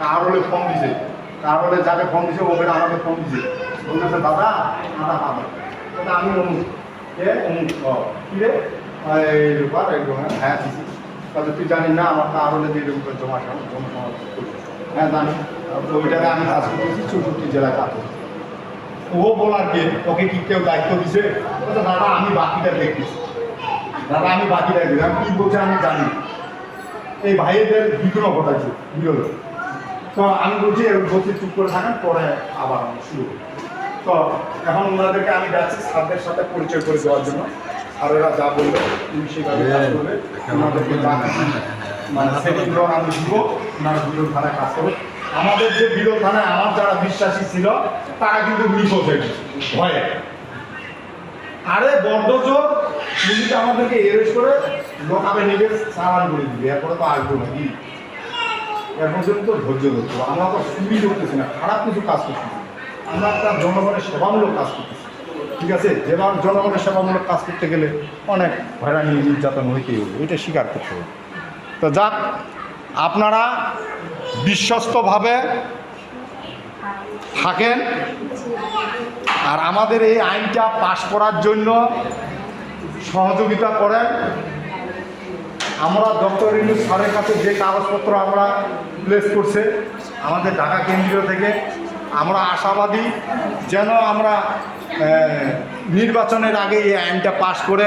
কার হলে ফোন দিছে। কার হলে যাকে ফোন দিছে, ও বেটা আমাকে ফোন দিছে। বলতেছে, দাদা দাদা দাদা দাদা আমি অমুক। এ অমুক। কি রে? হ্যাঁ দিছি। তাহলে তুই জানিস না, আমার কার হলে যে রূপের জমা জমা হ্যাঁ জানি। ওইটাকে আমি কাজ করতেছি, চৌষট্টি জেলায় কাজ ও বলার কে? ওকে কি কেউ দায়িত্ব দিছে? দাদা, আমি বাকিটা দেখতেছি। দাদা, আমি বাকিটা দেখি আমি কি বলছে আমি জানি। এই ভাইদের বিঘ্ন ঘটাইছে বিরোধ তো আমি বলছি বলছি চুপ করে থাকেন পরে আবার শুরু তো এখন ওনাদেরকে আমি যাচ্ছি স্যারদের সাথে পরিচয় করে দেওয়ার জন্য। আর ওরা যা বলবে তুমি সেভাবে কাজ করবে। ওনাদেরকে মানে সেকেন্ড ডোর আমি দিব ওনারা বিরোধ থানায় কাজ করবে। আমাদের যে বিরোধ থানায় আমার যারা বিশ্বাসী ছিল তারা কিন্তু নিখোঁজ হয়ে ভয়ে। আরে বড্ড জোর। পুলিশ আমাদেরকে এরেস্ট করে লোকাবে নিবে সারান করে দিবে। এরপরে তো আসব নাকি? এর পর্যন্ত ধৈর্য ধরতো আমরা তো চুরি করতেছি না, খারাপ কিছু কাজ করতেছি আমরা একটা জনগণের সেবামূলক কাজ করতেছি। ঠিক আছে? যেবার জনগণের সেবামূলক কাজ করতে গেলে অনেক হয়রানি, নির্যাতন হইতেই হবে। এটা স্বীকার করতে হবে। তো যাক, আপনারা বিশ্বস্তভাবে থাকেন। আর আমাদের এই আইনটা পাশ করার জন্য সহযোগিতা করেন। আমরা ডক্টর ইনুস স্যারের কাছে যে কাগজপত্র আমরা প্লেস করছে, আমাদের ঢাকা কেন্দ্রীয় থেকে, আমরা আশাবাদী যেন আমরা নির্বাচনের আগে এই আইনটা পাশ করে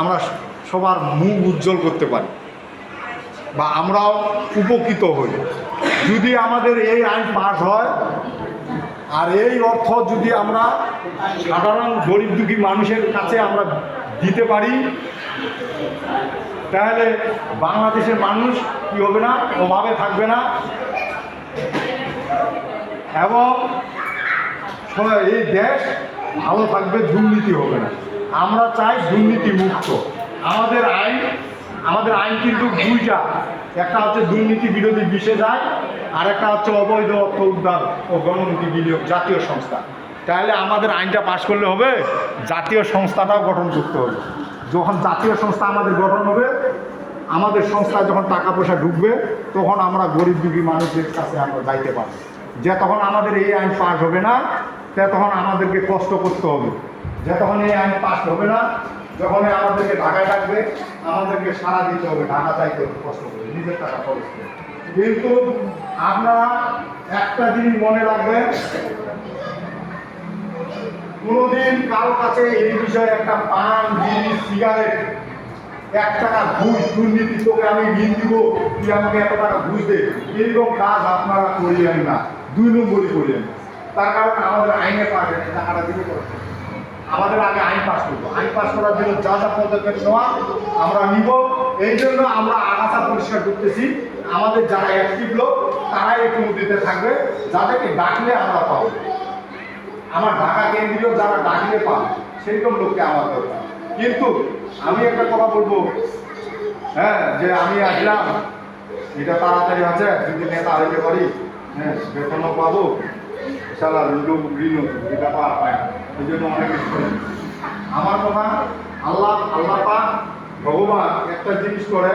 আমরা সবার মুখ উজ্জ্বল করতে পারি। বা আমরাও উপকৃত হই। যদি আমাদের এই আইন পাশ হয়, আর এই অর্থ যদি আমরা সাধারণ গরিব দুঃখী মানুষের কাছে আমরা দিতে পারি, তাহলে বাংলাদেশের মানুষ কি হবে না, অভাবে থাকবে না। এবং এই দেশ ভালো থাকবে, দুর্নীতি হবে না। আমরা চাই দুর্নীতি মুক্ত আমাদের আইন আমাদের আইন কিন্তু দুইটা। একটা হচ্ছে দুর্নীতি বিরোধী বিশেষ আইন আর একটা হচ্ছে অবৈধ অর্থ উদ্ধার ও গণনীতি বিনিয়োগ জাতীয় সংস্থা। তাহলে আমাদের আইনটা পাশ করলে হবে, জাতীয় সংস্থাটাও গঠন করতে হবে। যখন জাতীয় সংস্থা আমাদের গঠন হবে, আমাদের সংস্থায় যখন টাকা পয়সা ঢুকবে, তখন আমরা গরিব দুঃখী মানুষদের কাছে আমরা যাইতে পারব। যে তখন আমাদের এই আইন পাস হবে না তখন আমাদেরকে কষ্ট করতে হবে। যে তখন এই আইন পাস হবে না যখন আমাদেরকে ঢাকায় ডাকবে আমাদেরকে সারা দিতে হবে ঢাকা চাইতে হবে কষ্ট করে নিজের টাকা খরচ করে কিন্তু আপনারা একটা জিনিস মনে রাখবেন কোনোদিন কারও কাছে এই বিষয়ে একটা পান বিড়ি সিগারেট এক টাকা ঘুষ দুর্নীতি তোকে আমি ঋণ দিব তুই আমাকে এত টাকা ঘুষ দে এরকম কাজ আপনারা করিলেন না দুই নম্বরই করিলেন। তার কারণ আমাদের আইনে হয়নি, টাকাটা দিতে করতে আমাদের আগে আইন পাস করব। আইন পাস করার জন্য যা যা পদক্ষেপ নেওয়া আমরা নিব। এই জন্য আমরা আগাছা পরিষ্কার করতেছি। আমাদের যারা অ্যাক্টিভ লোক, তারাই একটু দিতে থাকবে। যাদেরকে ডাকলে আমরা পাবো। আমার ঢাকা কেন্দ্রীয় যারা ডাকলে পান সেরকম লোককে আমার দরকার। কিন্তু আমি একটা কথা বলব। হ্যাঁ যে আমি আসলাম। এটা তাড়াতাড়ি আছে যদি নেতা হইতে পারি হ্যাঁ বেতনও পাবো। সালা লোক ঋণ এটা পাওয়া পায় না। এই জন্য অনেক। আমার কথা, আল্লাহ আল্লাহ পাক ভগবান একটা জিনিস করে,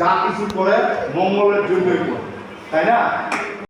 যা কিছু করে মঙ্গলের জন্যই করে তাই না